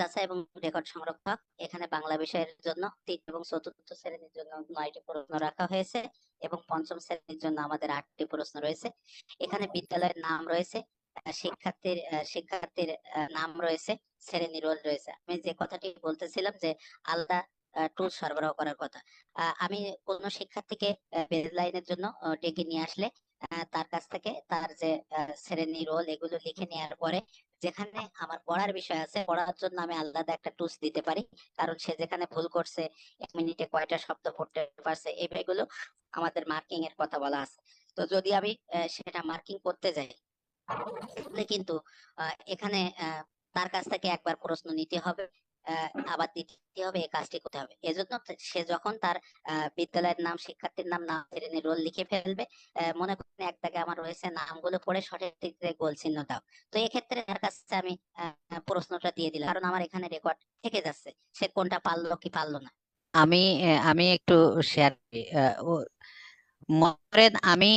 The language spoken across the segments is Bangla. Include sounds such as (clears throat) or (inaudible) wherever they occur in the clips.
যাচাই এবং রেকর্ড সংরক্ষক। এখানে বাংলা বিষয়ের জন্য তৃতীয় এবং চতুর্থ শ্রেণির জন্য নয়টি প্রশ্ন রাখা হয়েছে এবং পঞ্চম শ্রেণির জন্য আমাদের আটটি প্রশ্ন রয়েছে। এখানে বিদ্যালয়ের নাম রয়েছে শিক্ষার্থীর শিক্ষার্থীর নাম রয়েছে, শ্রেণি রোল রয়েছে। আমি যে কথাটি বলতেছিলাম যে আলাদা টুল সরবরাহ করার কথা আমি কোন শিক্ষার্থীকে বেজ লাইনের জন্য ডেকে নিয়ে আসলে তার কাছ থেকে তার যে শ্রেণি রোল এগুলো লিখে নেওয়ার পরে যেখানে আমার পড়ার বিষয় আছে, পড়ার জন্য আমি আলাদা একটা টুস দিতে পারি। কারণ সে যেখানে ভুল করছে, এক মিনিটে কয়টা শব্দ পড়তে পারছে, এই বিষয়গুলো আমাদের মার্কিং এর কথা বলা আছে। তো যদি আমি সেটা মার্কিং করতে যাই কিন্তু এখানে তার কাছ থেকে একবার প্রশ্ন নিতে হবে। আবার দিতে হবে এই কাজটি করতে হবে। এজন্য সে যখন তার বিদ্যালয়ের নাম, শিক্ষার্থীর নাম নাম শ্রেণির রোল লিখে ফেলবে মনে করেন এক দাগে আমার রয়েছে নামগুলো পড়ে সঠিক গোল চিহ্ন দাও। তো এক্ষেত্রে তার কাছে আমি প্রশ্নটা দিয়ে দিলাম। কারণ আমার এখানে রেকর্ড থেকে যাচ্ছে, সে কোনটা পারল কি পারল না। আমি আমি একটু শেয়ার করি। আমি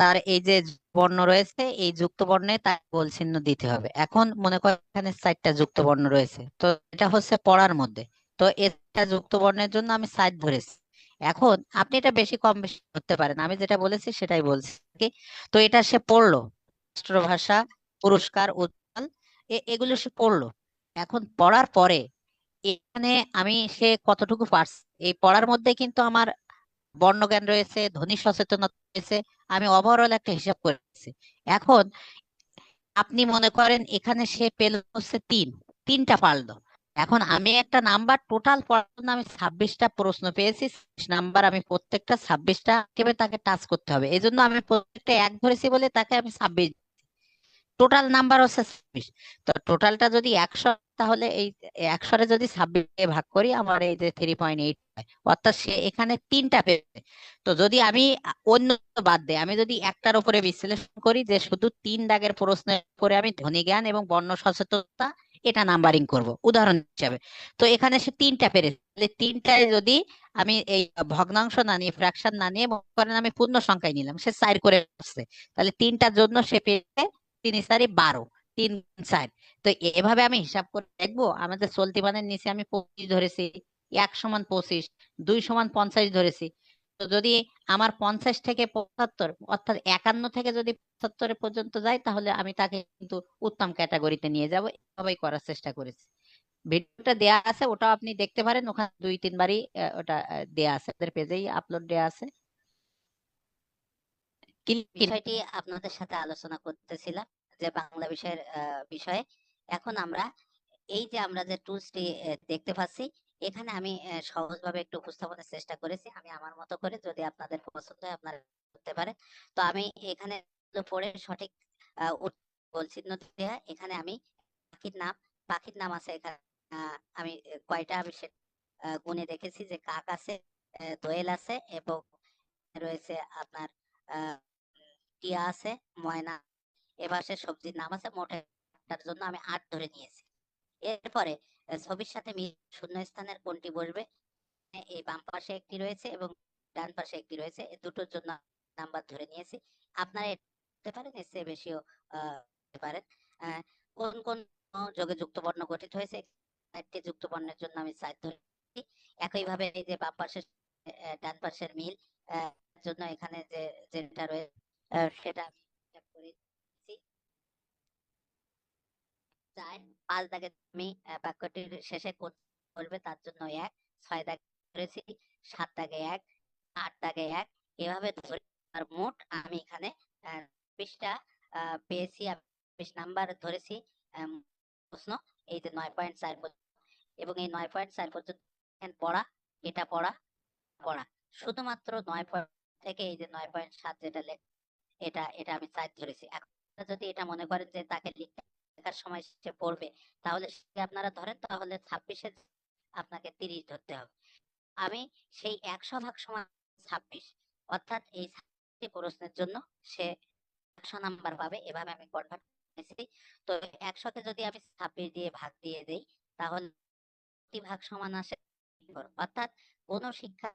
তার এই যে বর্ণ রয়েছে, এই যুক্ত বর্ণে তার গোল চিহ্ন দিতে হবে। এখন মনে করেন এখানে চারটা যুক্ত বর্ণ রয়েছে, তো এটা হচ্ছে পড়ার মধ্যে। তো এটা যুক্ত বর্ণের জন্য আমি সাইড ধরেছি। এখন আপনি এটা বেশি কম বেশি করতে পারেন, আমি যেটা বলেছি সেটাই বলছি। তো এটা সে পড়ল, রাষ্ট্রভাষা, পুরস্কার, উজ্জ্বল এগুলো সে পড়ল। এখন পড়ার পরে এখানে আমি সে কতটুকু পারছি? এই পড়ার মধ্যে কিন্তু আমার বর্ণজ্ঞান রয়েছে, ধ্বনি সচেতনতা রয়েছে আমি ওভারঅল একটা হিসাব করেছি। এখন আপনি মনে করেন এখানে সে পেল হচ্ছে তিন, তিনটা পারল। এখন আমি একটা নাম্বার টোটাল পড়ার আমি ছাব্বিশটা প্রশ্ন পেয়েছি নাম্বার আমি প্রত্যেকটা ছাব্বিশটা তাকে টাচ করতে হবে। এই জন্য আমি প্রত্যেকটা এক ধরেছি বলে তাকে আমি ছাব্বিশ টোটাল নাম্বার হচ্ছে ছাব্বিশ তো টোটালটা যদি একশো, তাহলে এই একশোরে যদি ছাব্বিশ দিয়ে ভাগ করি, আমার এই যে থ্রি পয়েন্ট এইট অর্থাৎ সে এখানে তিনটা পেয়েছে। তো যদি আমি অন্য বাদ দেই, আমি যদি একটার উপরে বিশ্লেষণ করি যে শুধু তিন দাগের প্রশ্নের উপরে আমি ধ্বনি জ্ঞান এবং বর্ণ সচেতনতা, এটা নাম্বারিং করব, উদাহরণ হিসাবে। তো এখানে সে তিনটা পেরেছে। তিনটায় যদি আমি এই ভগ্নাংশ না নিয়ে ফ্র্যাকশন না নিয়ে করেন আমি পূর্ণ সংখ্যায় নিলাম, সে চার করে আসছে। তাহলে তিনটার জন্য সে পেয়েছে তিন চারি বারো, তিন চার। তো এভাবে আমি হিসাব করে দেখব, আমাদের চলতি মানের নিচে আমি পঁচিশ ধরেছি, এক সমান পঁচিশ, দুই সমান পঞ্চাশ ধরেছি। তো যদি আমার পঞ্চাশ থেকে পঁচাত্তর, অর্থাৎ একান্ন থেকে যদি পঁচাত্তর পর্যন্ত যায়, তাহলে আমি তাকে কিন্তু উত্তম ক্যাটাগরিতে নিয়ে যাব। এভাবেই করার চেষ্টা করেছি। ভিডিওটা দেয়া আছে, ওটাও আপনি দেখতে পারেন। ওখানে দুই তিনবারই ওটা দেয়া আছে। পেজেই আপলোড দেয়া আছে। বিষয়টি আপনাদের সাথে আলোচনা করতেছিলাম যে বাংলা বিষয়ের বিষয়ে। এখন আমরা এই যে আমরা যে টুলসটি দেখতে পাচ্ছি, এখানে আমি সহজভাবে একটু উপস্থাপনের চেষ্টা করেছি। আমি আমার মতো করে যদি আপনাদের পছন্দ হয় আপনারা করতে পারেন। তো আমি এখানে পড়ে সঠিক গোল চিহ্ন এখানে আমি পাখির নাম পাখির নাম আছে এখানে আমি কয়টা আমি সে গুণে দেখেছি যে কাক আছে দোয়েল আছে এবং রয়েছে আপনার আহ টিয়া আছে, ময়না, এবার সে সবজির নাম আছে, মোটে তার জন্য আমি আট ধরে নিয়েছি। এরপরে ছবির সাথে শূন্য স্থানের কোনটি বসবে? এই বাম পাশে একটি রয়েছে এবং ডান পাশে একটি রয়েছে দুটোর জন্য নাম্বার ধরে নিয়েছি। আপনারা করতে পারেন, এর চেয়ে বেশিও পারেন। কোন কোন যোগে যুক্ত বর্ণ গঠিত হয়েছে? চারটি যুক্ত বর্ণের জন্য আমি চার ধরেছি একইভাবে এই যে বাম পাশের ডান পাশের মিল জন্য এখানে যে, যেটা রয়েছে সেটা আমি হিসাব করে দিচ্ছি চার পাঁচ দাগে আমি বাক্যটির শেষে কোন বলবে তার জন্য এক ছয় দাগে ধরেছি সাত দাগে এক আট দাগে এক এভাবে ধরে আর মোট আমি এখানে বিশটা পেয়েছি বিশ নাম্বার ধরেছি প্রশ্ন এই যে নয় পয়েন্ট চার পর্যন্ত এবং এই নয় পয়েন্ট চার পর্যন্ত পড়া এটা পড়া পড়া শুধুমাত্র নয় পয়েন্ট থেকে এই যে নয় পয়েন্ট সাত যেটা লেখ এটা এটা আমি চার ধরেছি। এখন যদি এটা মনে করেন যে তাকে লেখার সময় সে পড়বে, তাহলে আপনারা ধরেন তাহলে ছাব্বিশে আপনাকে তিরিশ ধরতে হবে। আমি সেই একশো ভাগ সমান ছাব্বিশ, অর্থাৎ এই প্রশ্নের জন্য সে একশো নাম্বার পাবে। এভাবে আমি কনভার্ট করেছি। তো একশোকে যদি আমি ছাব্বিশ দিয়ে ভাগ দিয়ে দেই, তাহলে ভাগ সমান আসে অর্থাৎ কোন শিক্ষা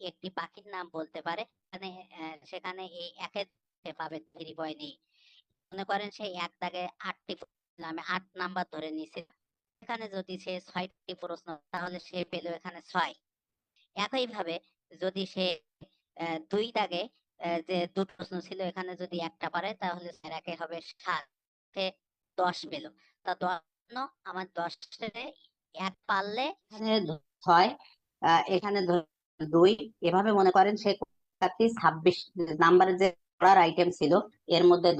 একটি পাখির নাম বলতে পারে। মানে সেখানে এই একের সে পাবে থ্রি পয়েন্ট এইট মনে করেন সেই এক দাগে আটটি আমি আট নাম্বার ধরে নিয়েছি এখানে যদি সে ছয়টি প্রশ্ন, তাহলে সে পেল এখানে ছয়। একইভাবে যদি সে দুই দাগে যে দুটো প্রশ্ন ছিল, এখানে যদি একটা পারে, তাহলে একে হবে সাত। সে দশ পেল। তা দশ আমার দশে এক পারলে ছয় এখানে দুই। এভাবে মনে করেন সে ছাব্বিশ, নাম্বারের যে পড়ার আইটেম ছিল। এর মধ্যে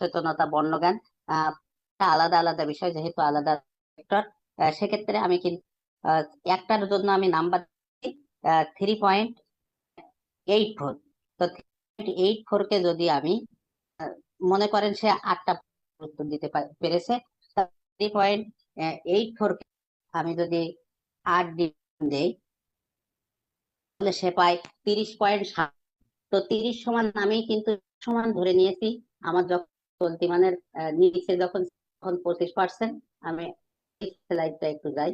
সচেতনতা, বর্ণজ্ঞান, আহ আলাদা আলাদা বিষয়, যেহেতু আলাদা সেক্টর সেক্ষেত্রে আমি কিন্তু একটার জন্য আমি number three point eight four তো এইট ফোর কে যদি আমি মনে করেন সে আটটা উত্তর দিতে পেরেছে থ্রি পয়েন্ট এইট ফোর আমি যদি আট দিই, তাহলে সে পায় তিরিশ পয়েন্ট সাত। তো তিরিশ সমান আমি কিন্তু সমান ধরে নিয়েছি। আমার যখন চলতি মানের নিচে যখন পঁচিশ পার্সেন্ট আমি স্লাইডটা একটু যাই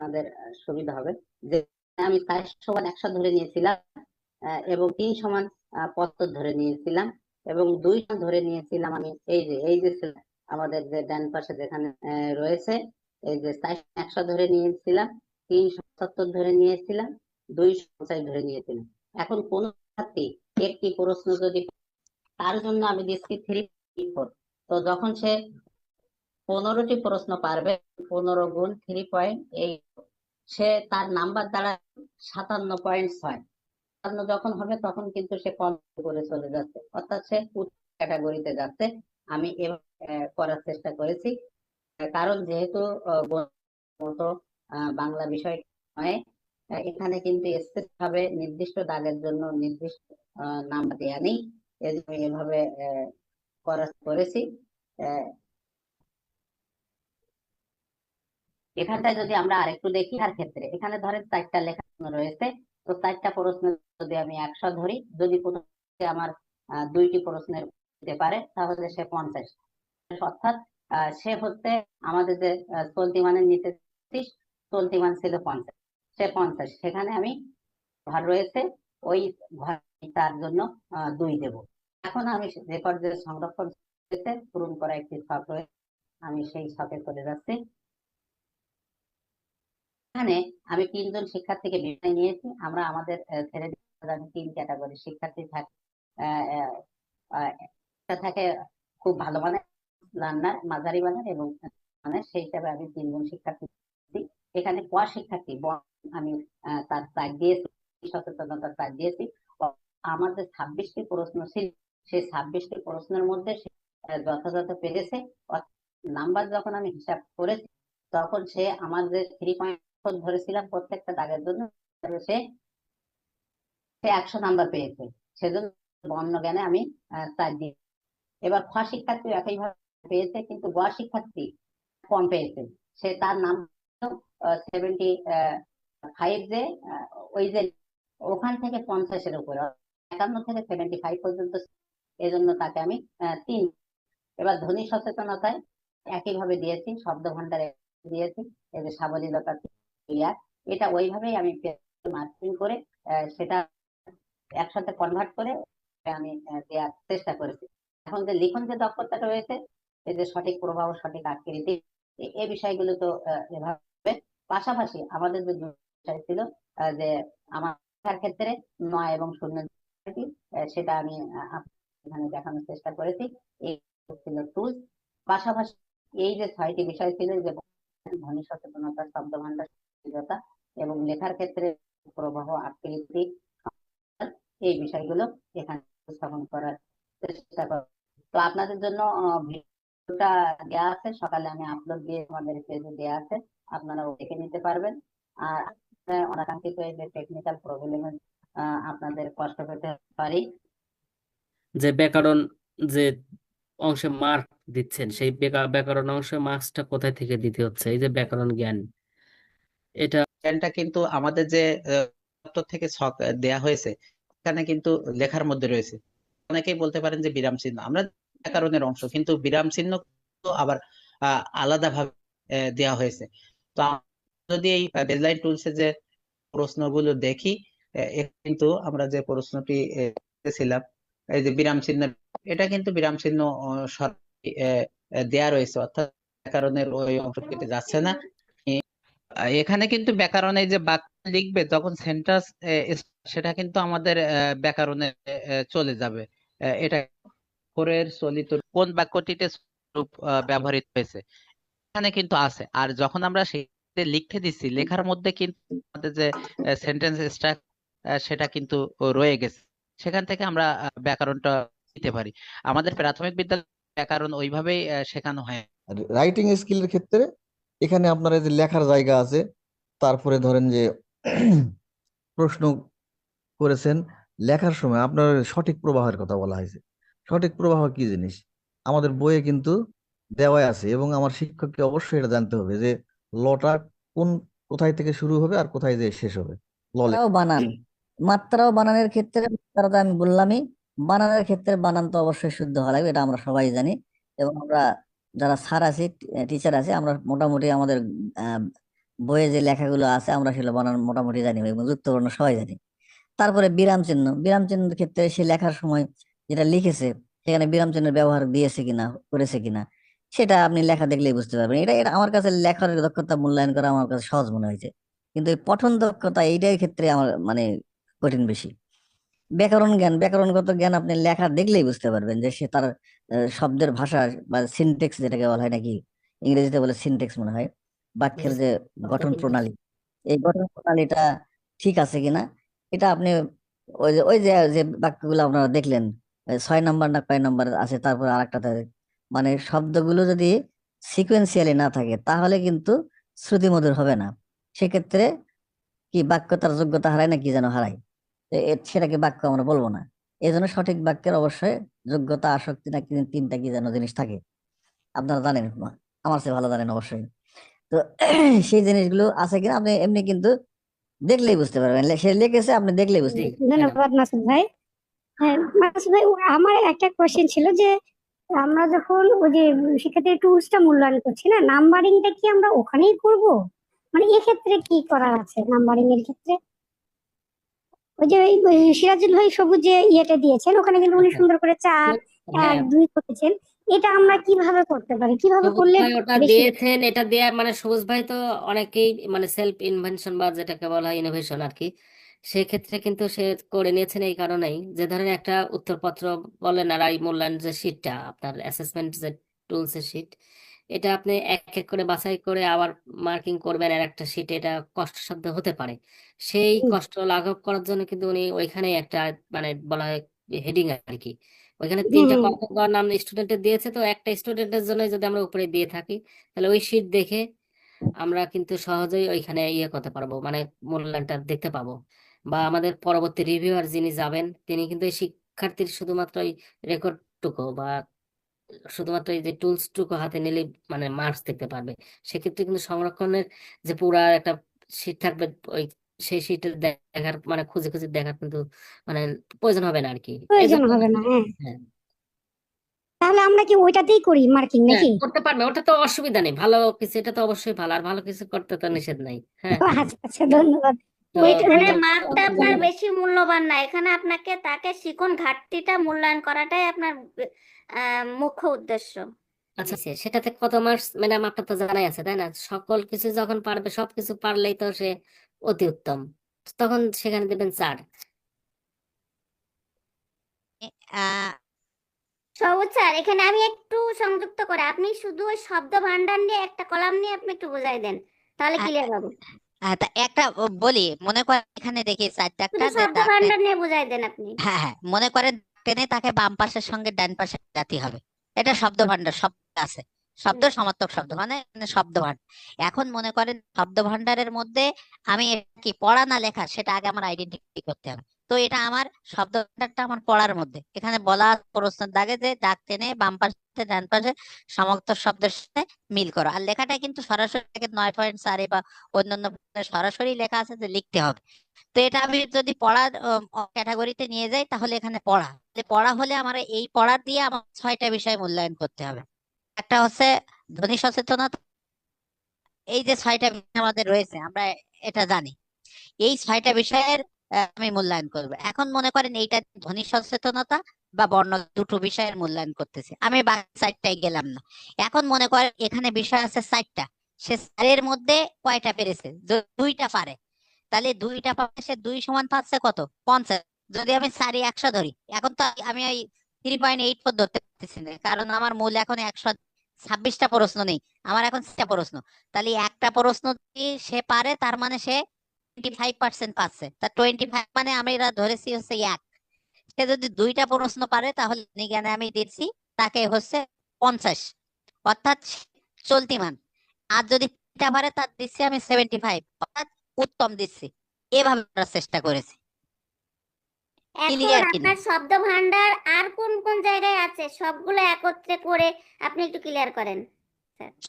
আহ, সুবিধা হবে। যে আমি চার সমান একশো ধরে নিয়েছিলাম এবং তিন সমান পঁচাত্তর ধরে নিয়েছিলাম এবং দুই সমান ধরে নিয়েছিলাম আমি এই যে এই যে আমাদের যে ডান পাশে যেখানে রয়েছে এই যে একশো ধরে নিয়েছিলাম তিন সত্তর ধরে নিয়েছিলাম দুই পঞ্চাশ ধরে নিয়েছিলাম। এখন কোন ছাত্রী একটি প্রশ্ন যদি তার জন্য আমি দিচ্ছি থ্রি ফোর তো যখন সে পনেরোটি প্রশ্ন পারবে, পনেরো গুণ থ্রি পয়েন্ট এইট সে তার নাম্বার দ্বারা সাতান্ন পয়েন্ট ছয়, সাতান্ন যখন হবে তখন কিন্তু সে কম করে চলে যাচ্ছে, অর্থাৎ সে উচ্চ ক্যাটাগরিতে যাচ্ছে, আমি এভাবে করার চেষ্টা করেছি কারণ যেহেতু মতো বাংলা বিষয় নয় এখানে কিন্তু স্পেস ভাবে নির্দিষ্ট দাগের জন্য নির্দিষ্ট নাম্বার দেওয়া নেই। এভাবে করেছি। এখানটায় যদি আমরা আরেকটু দেখি আর ক্ষেত্রে এখানে ধরেন চারটা লেখা রয়েছে। তো চারটা প্রশ্ন যদি আমি একশো ধরি, যদি আমার দুইটি প্রশ্নের দিতে পারে, তাহলে সে পঞ্চাশ। অর্থাৎ সে হচ্ছে আমাদের যে চলতি মানের নিচে চলতি মান ছিল পঞ্চাশ। পঞ্চাশ। সেখানে আমি ঘর রয়েছে, ওই ঘর তার জন্য দুই দেব। এখন আমি যে সংরক্ষণ পূরণ করা একটি আমি সেই যাচ্ছি। এখানে আমি তিনজন শিক্ষার্থীকে বিষয় নিয়েছি। আমরা আমাদের ছেলেদের তিন ক্যাটাগরি শিক্ষার্থী থাকে থাকে খুব ভালো মানের, রান্নার, মাঝারি মানের এবং মানে সেই হিসাবে আমি তিনজন শিক্ষার্থী এখানে ক শিক্ষার্থী আমি তার চার দিয়েছি সচেতনতার চার দিয়েছি আমাদের ছাব্বিশটি প্রশ্ন ছিল, সেই ছাব্বিশটি প্রশ্নের মধ্যে যথাযথ পেরেছে। নাম্বার যখন আমি হিসাব করেছি, তখন সে আমার যে থ্রি পয়েন্ট ধরেছিলাম প্রত্যেকটা দাগের জন্য। সে সে একশো নাম্বার পেয়েছে। সেজন্য বর্ণ জ্ঞানে আমি চার দিই এবার খ শিক্ষার্থী একইভাবে পেয়েছে, কিন্তু গ শিক্ষার্থী কম পেয়েছে। সে তার নাম সেভেন্টি ফাইভ যে ওই যে ওখান থেকে পঞ্চাশের উপরে একান্ন থেকে সেভেন্টি ফাইভ পর্যন্ত এজন্য তাকে আমি তিন। এবার ধ্বনি সচেতনতায় একইভাবে দিয়েছি শব্দ ভান্ডারে দিয়েছি এই যে সাবলীলতা এটা ওইভাবেই আমি মার্কিং করে আহ, সেটা একসাথে কনভার্ট করে আমি আহ, দেওয়ার চেষ্টা করেছি। এখন যে লিখন যে দক্ষতাটা রয়েছে এই যে সঠিক প্রভাব সঠিক আকৃতি এই বিষয়গুলো তো এভাবে। পাশাপাশি আমাদের যে বিষয় ছিল যে আমার ক্ষেত্রে নয় এবং শূন্য সেটা আমি এখানে দেখানোর চেষ্টা করেছি। এই ছিল টুলস পাশাপাশি এই যে ছয়টি বিষয় ছিল, যে ধ্বনি সচেতনতা শব্দ ভান্ডার এবং লেখার ক্ষেত্রে প্রবাহ, আকৃতি, এই বিষয়গুলো এখানে উপস্থাপন করার চেষ্টা করব তো আপনাদের জন্য ভিডিওটা দেওয়া আছে সকালে আমি আপলোড দিয়ে আমাদের পেজে দেওয়া আছে আপনারা দেখে নিতে পারবেন। আর অনাকাঙ্ক্ষিত এই যে টেকনিক্যাল প্রবলেমের আপনাদের কষ্ট পেতে পারি। যে ব্যাকরণ যে অংশে মার্ক দিচ্ছেন সেই ব্যাকরণ অংশে মার্কসটা কোথায় থেকে দিতে হচ্ছে? এই যে ব্যাকরণ জ্ঞান এটা জ্ঞানটা কিন্তু আমাদের যে থেকে ছক দেয়া হয়েছে এখানে কিন্তু লেখার মধ্যে রয়েছে। অনেকেই বলতে পারেন যে বিরাম চিহ্ন। আমরা ব্যাকরণের অংশ। কিন্তু বিরাম চিহ্ন আবার আহ, আলাদাভাবে আহ, দেয়া হয়েছে। তো যদি এই ডেডলাইন টুলসে যে প্রশ্নগুলো দেখি কিন্তু আমরা যে প্রশ্নটি ছিলাম এই যে বিরাম চিহ্ন এটা কিন্তু বিরাম চিহ্ন দেয়া রয়েছে। অর্থাৎ ব্যাকরণের ওই অংশ কেটে যাচ্ছে না। এখানে কিন্তু ব্যাকরণে যে বাক্য লিখবে তখন সেন্টেন্স সেটা কিন্তু আমাদের ব্যাকরণে চলে যাবে। এটা পরের চলিত কোন বাক্যটিতে রূপ ব্যবহৃত হয়েছে? এখানে কিন্তু আছে। আর যখন আমরা সেটা লিখতে দিচ্ছি লেখার মধ্যে কিন্তু আমাদের যে সেন্টেন্স স্ট্রাকচার সেটা কিন্তু রয়ে গেছে। সেখান থেকে আমরা ব্যাকরণটা দিতে পারি। আমাদের প্রাথমিক বিদ্যালয়ে ব্যাকরণ ওইভাবেই শেখানো হয়। রাইটিং স্কিলের ক্ষেত্রে এখানে আপনার যে লেখার জায়গা আছে, তারপরে ধরেন যে (clears throat) প্রশ্ন করেছেন, লেখার সময় আপনার সঠিক প্রবাহের কথা বলা হয়েছে। সঠিক প্রবাহ কি জিনিস? আমাদের বইয়ে কিন্তু দেওয়া আছে এবং আমার শিক্ষককে অবশ্যই এটা জানতে হবে যে লটা কোন কোথায় থেকে শুরু হবে আর কোথায় যেয়ে শেষ হবে। বানান। মাত্রাও বানানের ক্ষেত্রে মাত্রা আমি বললামই। বানানের ক্ষেত্রে বানান তো অবশ্যই শুদ্ধ হওয়া লাগবে, এটা আমরা সবাই জানি। এবং আমরা যারা স্যার আছি টিচার আছে, আমরা মোটামুটি আমাদের বইয়ে যে লেখাগুলো আছে আমরা সেগুলো বানান মোটামুটি জানি এবং যুক্তবর্ণ সবাই জানি। তারপরে বিরাম চিহ্ন। বিরাম চিহ্নের ক্ষেত্রে সে লেখার সময় যেটা লিখেছে, সেখানে বিরাম ব্যবহার দিয়েছে কিনা, করেছে কিনা, সেটা আপনি লেখা দেখলেই বুঝতে পারবেন। এটা এটা আমার কাছে লেখার দক্ষতা মূল্যায়ন করা আমার কাছে সহজ মনে হয়েছে। কিন্তু এই পঠন দক্ষতা এইটার ক্ষেত্রে আমার মানে কঠিন বেশি। ব্যাকরণ জ্ঞান, ব্যাকরণগত জ্ঞান আপনি লেখা দেখলেই বুঝতে পারবেন যে সে তার শব্দের ভাষা বা সিনটেক্স যেটাকে বলা হয় নাকি, ইংরেজিতে বলে সিনটেক্স মনে হয়, বাক্যের যে গঠন প্রণালী, এই গঠন প্রণালীটা ঠিক আছে কিনা, এটা আপনি ওই যে ওই যে বাক্যগুলো আপনারা দেখলেন ছয় নাম্বার না কয় নাম্বার আছে তারপর আরেকটাতে মানে শব্দগুলো যদি সিকোয়েন্সিয়ালি না থাকে তাহলে কিন্তু শ্রুতিমধুর হবে না। সেক্ষেত্রে কি বাক্য তার যোগ্যতা হারায় না কি যেন হারায়? সেটাকে বাক্য আমরা বলব না। এই জন্য সঠিক বাক্যের অবশ্যই যোগ্যতা আসক্তি না কি তিনটা কি যেন জিনিস থাকে। আপনারা জানেন আমার চেয়ে ভালো জানেন অবশ্যই। তো (clears throat) সেই জিনিসগুলো আছে কিনা আপনি এমনি কিন্তু দেখলেই বুঝতে পারবেন। সে লিখেছে আপনি দেখলেই বুঝতে পারবেন। ধন্যবাদ ভাই। ভাই আমার একটা কোয়েশ্চেন ছিল যে আমরা যখন ওই যে শিক্ষার্থীর টুলসটা মূল্যায়ন করছি না নাম্বারিংটা কি আমরা ওখানেই করব? মানে এক্ষেত্রে কি করার আছে নাম্বারিং এর ক্ষেত্রে? ওই যে সিরাজুল ভাই সবুজ যে ইয়েটা দিয়েছেন ওখানে কিন্তু উনি সুন্দর করে চার হ্যাঁ। এক দুই করেছেন। এটা আমরা কীভাবে করতে পারি? কীভাবে করলে ওটা দিয়েছেন এটা দেয়া মানে সবুজ ভাই তো অনেকেই মানে সেলফ ইনভেনশন বা যেটাকে বলা হয় ইনোভেশন আর কি। সেক্ষেত্রে কিন্তু সে করে নিয়েছেন এই কারণেই যে ধরেন একটা উত্তরপত্র বলেন আর এই মূল্যায়ন যে শিটটা আপনার অ্যাসেসমেন্ট যে টুলস এর শিট এটা আপনি এক এক করে বাছাই করে আবার মার্কিং করবেন আর একটা শিট এটা কষ্টসাধ্য হতে পারে। সেই কষ্ট লাঘব করার জন্য কিন্তু উনি ওইখানে একটা মানে বলা হয় হেডিং আর কি ওইখানে তিনটা হুম। নাম স্টুডেন্টের দিয়েছে তো একটা স্টুডেন্টের জন্য যদি আমরা উপরে দিয়ে থাকি তাহলে ওই শিট দেখে আমরা কিন্তু সহজেই ওইখানে ইয়ে করতে পারব মানে মূল্যায়নটা দেখতে পাবো। বা আমাদের পরবর্তী রিভিউয়ার যিনি যাবেন তিনি কিন্তু এই শিক্ষার্থীর শুধুমাত্র এই রেকর্ডটুকু বা শুধুমাত্র এই যে টুলস টুকু হাতে নিলে মানে মার্কস দেখতে পারবে। সেক্ষেত্রে কিন্তু সংরক্ষণের যে পুরা একটা শিট থাকবে ওই সেই শিটের দেখার মানে খুঁজে খুঁজে দেখার কিন্তু মানে প্রয়োজন হবে না আর কি প্রয়োজন হবে না হ্যাঁ। হ্যাঁ। তাহলে আমরা কি ওইটাতেই করি মার্কিং হ্যাঁ নাকি? করতে পারবে ওটা তো অসুবিধা নেই। ভালো কিছু এটা তো অবশ্যই ভালো আর ভালো কিছু করতে তো নিষেধ নাই হ্যাঁ। আচ্ছা আচ্ছা ধন্যবাদ। এখানে মার্কটা আপনার বেশি মূল্যবান না। এখানে আপনাকে তাকে শিখন ঘাটতিটা মূল্যায়ন করাটাই আপনার আহ, মুখ্য উদ্দেশ্য। আচ্ছা আচ্ছা, সেটাতে কত মার্কস ম্যাডাম আপনার তো জানাই আছে তাই না? সকল কিছু যখন পারবে সবকিছু পারলেই তো সে অতি উত্তম। তখন সেখানে দেবেন চার আহ সবুজ স্যার এখানে আমি একটু সংযুক্ত করে আপনি শুধু ওই শব্দ ভান্ডার নিয়ে একটা কলাম নিয়ে আপনি একটু বুঝাই দেন তাহলে ক্লিয়ার হবে। তা একটা বলি মনে করেন এখানে দেখি চার ডাক্তার নিয়ে বুঝাই দেন আপনি। হ্যাঁ হ্যাঁ মনে করেন টেনে তাকে বাম পাশের সঙ্গে ডান পাশে জাতি হবে। এটা শব্দ ভান্ডার শব্দ আছে। শব্দ সমার্থক শব্দ মানে মানে শব্দ ভান্ডার এখন মনে করেন শব্দ ভান্ডারের মধ্যে আমি কি পড়া না লেখা সেটা আগে আমার আইডেন্টিফাই করতে হবে। তো এটা আমার শব্দ ভান্ডারটা আমার পড়ার মধ্যে। এখানে বলা প্রশ্নের দাগে যে দাগ টেনে বাম পাশে, ডান পাশে সমার্থক শব্দের সাথে মিল করো। আর লেখাটা কিন্তু সরাসরি নয় পয়েন্ট চারে বা অন্যান্য সরাসরি লেখা আছে যে লিখতে হবে। তো এটা আমি যদি পড়ার ক্যাটাগরিতে নিয়ে যাই, তাহলে এখানে পড়া। পড়া হলে আমার এই পড়ার দিয়ে আমার ছয়টা বিষয় মূল্যায়ন করতে হবে। একটা হচ্ছে ধ্বনি সচেতনতা। এই যে ছয়টা বিষয় আমাদের রয়েছে, আমরা এটা জানি। এই ছয়টা বিষয়ের আমি মূল্যায়ন করব। এখন মনে করেন এইটা ধ্বনি সচেতনতা বা বর্ণ দুটো বিষয়ের মূল্যায়ন করতেছি। আমি বাকি সাইডটাই গেলাম না। এখন মনে করেন এখানে বিষয় আছে সাইডটা সে চারের মধ্যে কয়টা পেরেছে? দুইটা পারে। তাহলে দুইটা পারে সে দুই সমান পাচ্ছে কত? পঞ্চাশ। যদি আমি সারি একশো ধরি, এখন তো আমি ওই থ্রি পয়েন্ট এইট ফোর ধরতে পারতেছি না। কারণ আমার মূল এখন একশো ছাব্বিশটা প্রশ্ন নেই। আমার এখন প্রশ্ন। তাহলে একটা প্রশ্ন যদি সে পারে, তার মানে সে ফাইভ পার্সেন্ট পাচ্ছে। তা টোয়েন্টি ফাইভ মানে আমরা ধরেছি হচ্ছে এক। সে যদি দুইটা প্রশ্ন পারে তাহলে বিজ্ঞানে আমি দিচ্ছি তাকে হচ্ছে পঞ্চাশ। অর্থাৎ চলতি মান। আর যদি তিনটা পারে তার দিচ্ছি আমি সেভেন্টি ফাইভ অর্থাৎ উত্তম দিচ্ছি। এভাবে চেষ্টা করেছি। আপনার শব্দ ভান্ডার আর কোন কোন জায়গায় আছে? সবগুলো একত্রে করে আপনি একটু ক্লিয়ার করেন।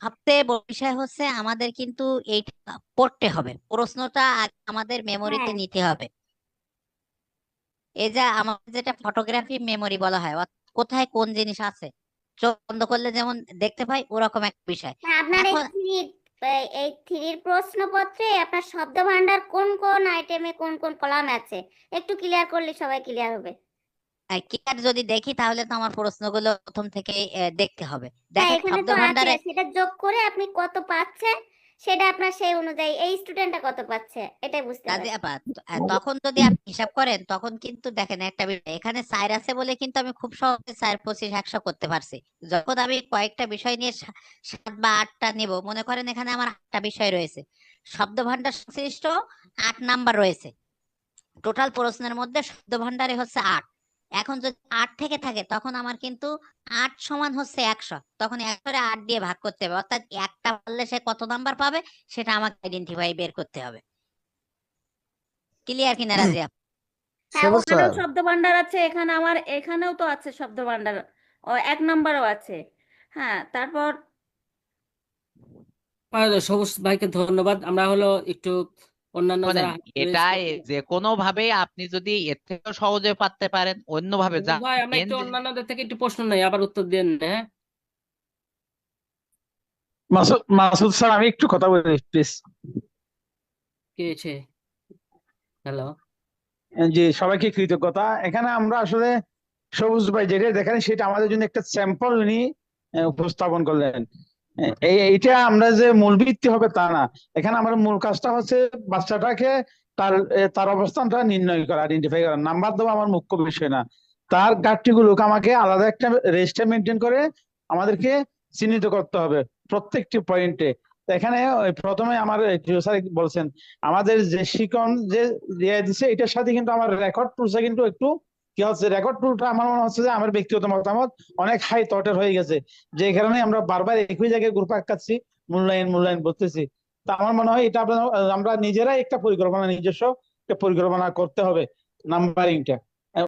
সবচেয়ে বড় বিষয় হচ্ছে আমাদের কিন্তু এইটা পড়তে হবে। প্রশ্নটা আমাদের মেমোরিতে হ্যাঁ। নিতে হবে। এই যে আমাদের যেটা ফটোগ্রাফি মেমোরি বলা হয় কোথায় কোন জিনিস আছে চোখ বন্ধ করলে যেমন দেখতে পাই ওরকম একটা বিষয়। আপনার এখন- থ্রি এই থ্রির প্রশ্নপত্রে আপনার শব্দ ভান্ডার কোন কোন আইটেমে কোন কোন কলাম আছে? একটু ক্লিয়ার করলে সবাই ক্লিয়ার হবে। ক্লিয়ার যদি দেখি তাহলে তো আমার প্রশ্নগুলো প্রথম থেকে দেখতে হবে। হ্যাঁ দেখেন শব্দ ভান্ডারে সেটা যোগ করে আপনি কত পাচ্ছেন সেটা আপনার সেই অনুযায়ী এই স্টুডেন্টটা কত পাচ্ছে এটাই বুঝতে কাজে তখন যদি আপনি হিসাব করেন তখন কিন্তু দেখেন একটা বিষয় এখানে সাইর আছে বলে কিন্তু আমি খুব সহজে পঁচিশ একশো করতে পারছি। যখন আমি কয়েকটা বিষয় নিয়ে সাত বা আটটা নেব মনে করেন এখানে আমার আটটা বিষয় রয়েছে। শব্দ ভান্ডার সংশ্লিষ্ট আট নাম্বার রয়েছে। টোটাল প্রশ্নের মধ্যে শব্দ ভান্ডারে হচ্ছে আট। এখন যদি আট থেকে থাকে তখন আমার কিন্তু আট সমান হচ্ছে একশো। তখন একশোরে আট দিয়ে ভাগ করতে হবে। অর্থাৎ একটা পারলে সে কত নাম্বার পাবে সেটা আমাকে আইডেন্টিফাই বের করতে হবে। ক্লিয়ার কিনা রাজিয়া? ওখানেও শব্দ ভান্ডার আছে এখানে আমার এখানেও তো আছে শব্দ ভান্ডার ও এক নাম্বারও আছে। হ্যাঁ তারপর সবুজ ভাইকে ধন্যবাদ। আমরা হলো একটু অন্যান্য যারা এটা যে কোনো ভাবে আপনি যদি এর থেকেও সহজে পারতে পারেন অন্যভাবে যা ভাই আমরা একটু অন্যান্যদের থেকে একটু প্রশ্ন নেই আবার উত্তর দেন হ্যাঁ? মাসুদ মাসুদ স্যার আমি একটু কথা বলি প্লিজ কি হয়েছে হ্যালো জি সবাইকে কৃতজ্ঞতা। এখানে আমরা আসলে সবুজ ভাই যেটা দেখেন সেটা আমাদের জন্য একটা স্যাম্পল উনি উপস্থাপন করলেন। এইটা আমরা যে মূল ভিত্তি হবে তা না। এখানে আমার মূল কাজটা হচ্ছে বাচ্চাটাকে তার তার অবস্থানটা নির্ণয় করা আইডেন্টিফাই করা। নাম্বার দেওয়া আমার মুখ্য বিষয় না। তার ঘাটতিগুলোকে আমাকে আলাদা একটা রেজিস্টার মেনটেন করে আমাদেরকে চিহ্নিত করতে হবে প্রত্যেকটি পয়েন্টে এখানে প্রথমে আমার স্যার বলছেন, আমাদের যে শিকন যে দিয়ে দিছে, এটার সাথে কিন্তু আমার রেকর্ড টুলসে কিন্তু একটু কি হচ্ছে? রেকর্ড টুলটা আমার মনে হচ্ছে যে আমার ব্যক্তিগত মতামত। অনেক হাই থটের হয়ে গেছে। যে কারণে আমরা বারবার একই জায়গায় গ্রুপ আটকাচ্ছি, মূল্যায়ন মূল্যায়ন বলতেছি। তা আমার মনে হয় এটা আমরা নিজেরাই একটা পরিকল্পনা নিজস্ব একটা পরিকল্পনা করতে হবে নাম্বারিংটা